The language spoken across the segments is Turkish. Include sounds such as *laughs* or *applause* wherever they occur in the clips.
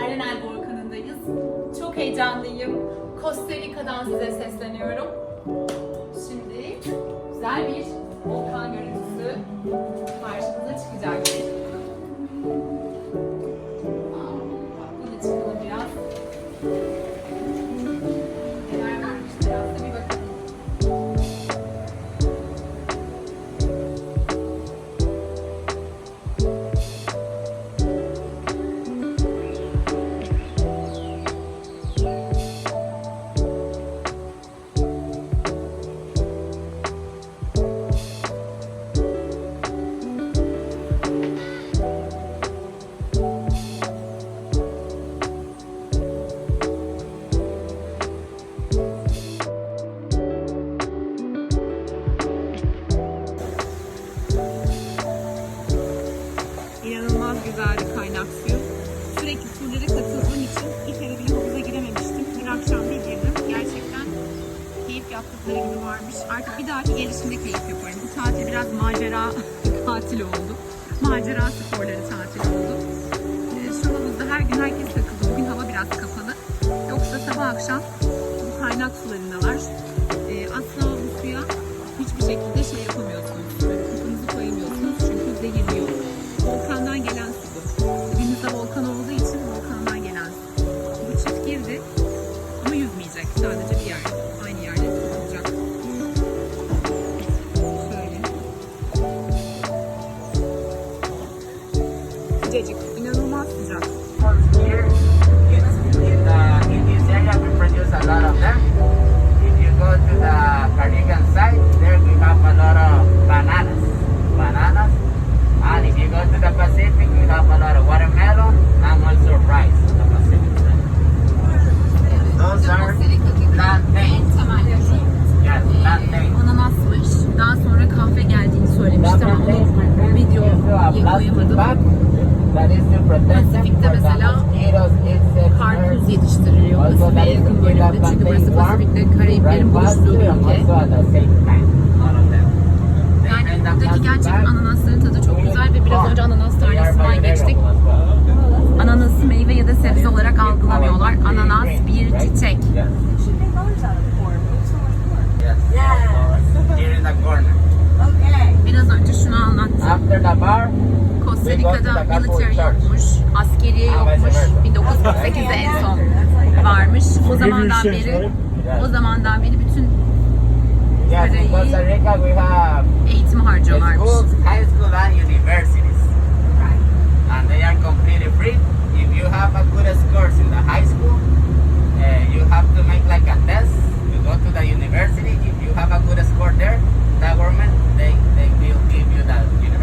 Arenal Volkanı'ndayız. Çok heyecanlıyım. Costa Rica'dan size sesleniyorum. Şimdi güzel bir volkan görüntüsü yaptıkları gibi varmış. Artık bir dahaki gelişimde keyif yaparım. Bu tatil biraz macera *laughs* tatili oldu. Macera sporları tatili oldu. Ee, Şu havuzda her gün herkes takıldı. Bugün hava biraz kapalı. Yoksa sabah akşam bu kaynak sularındalar. Pasifik'te mesela Karpuz yetiştiriliyor Pasifik'e yakın bölümde. Çünkü burası Pasifik'le Karayiplerin buluştuğu ülke. Yani buradaki plastic gerçek bag. ananasların tadı çok güzel ve biraz önce ananas tarlasından geçtik. Ananası meyve ya da sebze olarak algılamıyorlar. Ananas bir çiçek. Biraz önce şunu anlattım. Costa Rica'da yokmuş, askeriye yokmuş. vice versa. 1948'de en son varmış. O zamandan beri o zamandan beri bütün Parayı- eğitimi harcıyorlarmış. schools, high school and universities. And they are completely free. If you have a good scores in the high school, uh, you have to make like a test to go to the university. If you have a good score there, the government they, they will give you the university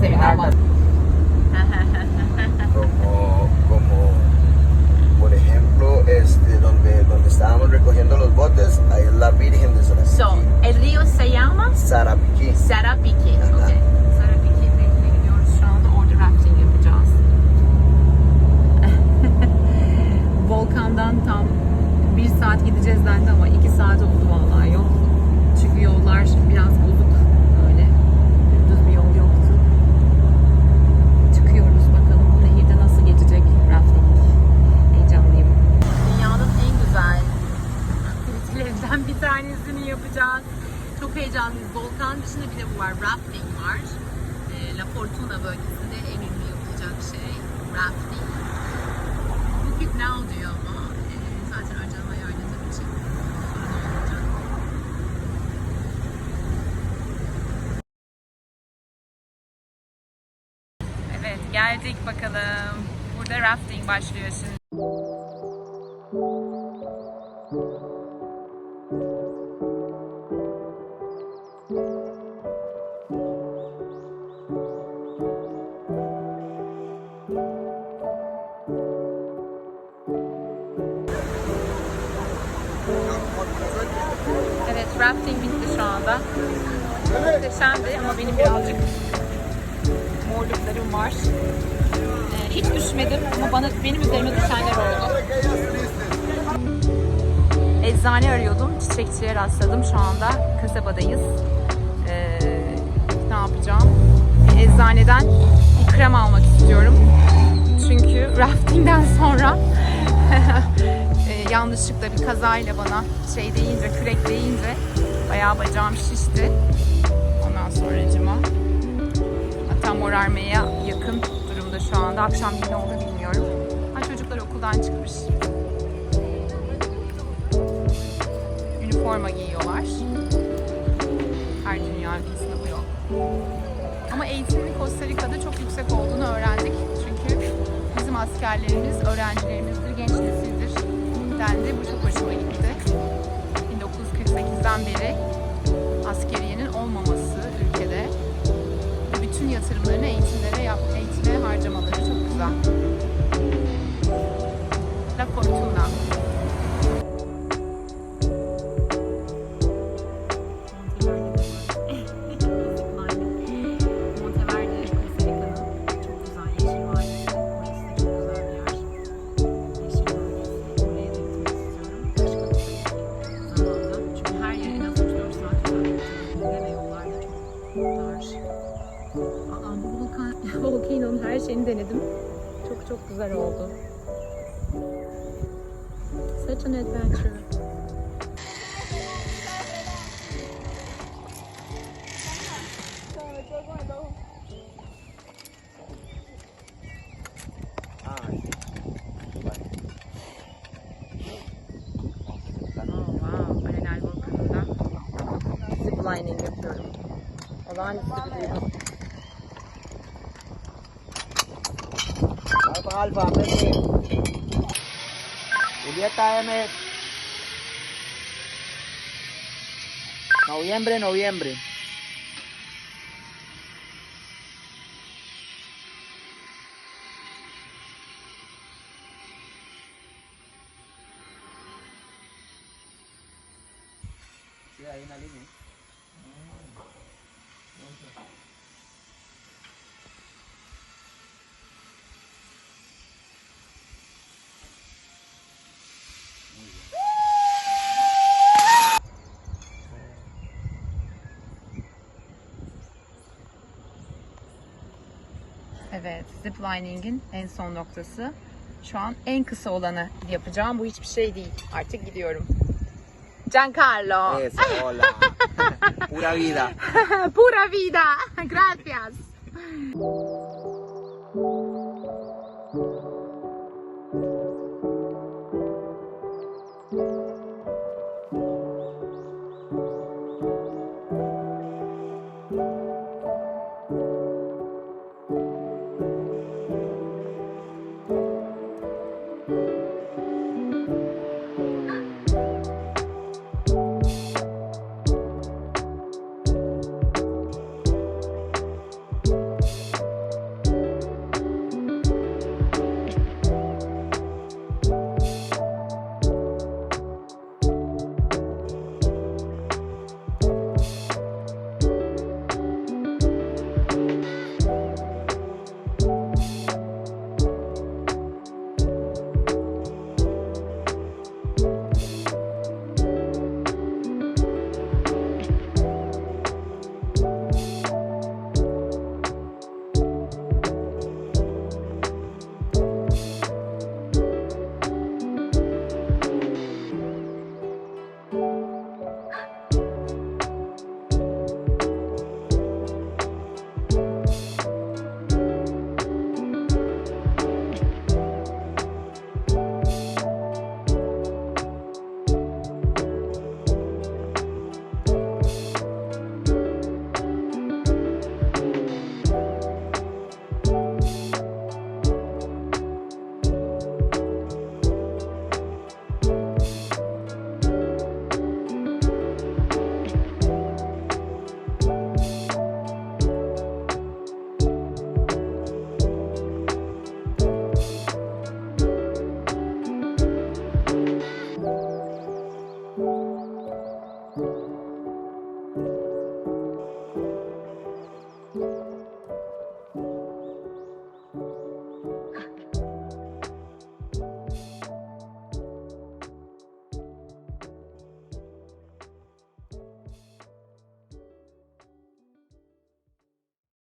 The *laughs* como, como por ejemplo este donde donde estábamos recogiendo los botes ahí es la Virgen de So, Sarapiquí el río se llama Sarapiquí Sarapiki. Bir tanesini yapacağız. Çok heyecanlıyız. Volkan dışında bir de bu var. Rafting var. E, La Fortuna bölgesinde en ünlü yapılacak şey rafting. Book now diyor ama e, zaten önceden ayarladığım için sorun. Evet geldik bakalım. Burada rafting başlıyor şimdi. Evet rafting bitti şu anda. Muhteşemdi ama benim birazcık morluklarım var. Ee, hiç düşmedim ama bana benim üzerime düşenler oldu. Eczane arıyordum. Çiçekçiye rastladım. Şu anda kasabadayız. Ee, ne yapacağım? Eczaneden bir krem almak istiyorum. Çünkü raftingden sonra *laughs* yanlışlıkla bir kazayla bana şey deyince, kürek deyince bayağı bacağım şişti. Ondan sonracıma hatta morarmaya yakın durumda şu anda. Akşam ne oldu bilmiyorum. Ha, çocuklar okuldan çıkmış. Üniforma giyiyorlar. Her dünya ülkesinde bu yok. Ama eğitimin Costa Rica'da çok yüksek olduğunu öğrendik. Çünkü bizim askerlerimiz öğrencilerimizdir, genç nesildir dendi. Bu çok hoşuma gitti. 1948'den beri askeriyenin olmaması ülkede bütün yatırımlarını eğitimlere yap, eğitime harcamaları çok güzel. Şeyini denedim. Çok çok güzel oldu. Such an adventure. Oh wow, Arenal Volkanı'nda ziplining yapıyorum. Olağanüstü bir duygu. Alfa, alfa, vete. Julieta M. Noviembre, noviembre. Sí, hay una línea. Evet, ziplining'in en son noktası. Şu an en kısa olanı yapacağım. Bu hiçbir şey değil. Artık gidiyorum. Giancarlo. Eso, hola. *laughs* Pura vida. Pura vida. Gracias.